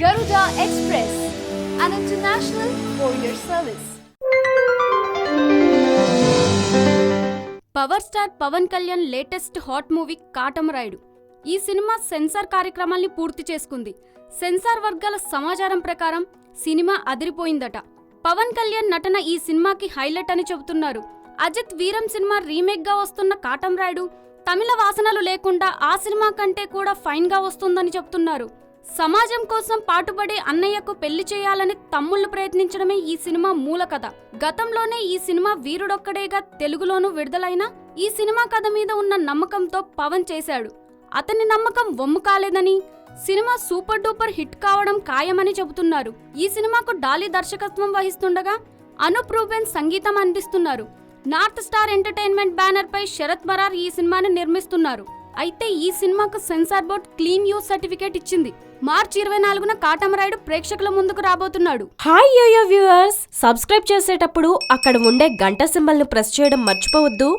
Garuda Express, an international courier service. Power star Pawan Kalyan latest hot movie Katamarayudu ఈ సినిమా censor కార్యక్రమాల్ని పూర్తి చేసుకుంది. సెన్సార్ వర్గాల సమాచారం ప్రకారం సినిమా అదిరిపోయిందట. పవన్ కళ్యాణ్ నటన ఈ సినిమాకి హైలైట్ అని చెబుతున్నారు. అజిత్ వీరం సినిమా రీమేక్గా వస్తున్న కాటమరాయుడు తమిళ వాసనలు లేకుండా ఆ సినిమా కంటే కూడా ఫైన్గా వస్తుందని చెప్తున్నారు. సమాజం కోసం పాటుపడే అన్నయ్యకు పెళ్ళి చేయాలని తమ్ముళ్ళు ప్రయత్నించడమే ఈ సినిమా మూల కథ. గతంలోనే ఈ సినిమా వీరుడొక్కడేగా తెలుగులోనూ విడుదలైన ఈ సినిమా కథ మీద ఉన్న నమ్మకంతో పవన్ చేశాడు. అతని నమ్మకం వమ్ము కాలేదని సినిమా సూపర్ డూపర్ హిట్ కావడం ఖాయమని చెబుతున్నారు. ఈ సినిమాకు డాలీ దర్శకత్వం వహిస్తుండగా అనూప్ రూబెన్ సంగీతం అందిస్తున్నారు. నార్త్ స్టార్ ఎంటర్టైన్మెంట్ బ్యానర్ పై శరత్ మరార్ ఈ సినిమాను నిర్మిస్తున్నారు. అయితే ఈ సినిమాకు censor board clean U certificate ఇచ్చింది. మార్చి ఇరవై నాలుగున కాటమరాయుడు ప్రేక్షకుల ముందుకు రాబోతున్నాడు. Hi yo-yo viewers! సబ్స్క్రైబ్ చేసేటప్పుడు అక్కడ ఉండే గంట సింబల్ని ప్రెస్ చేయడం మర్చిపోవద్దు.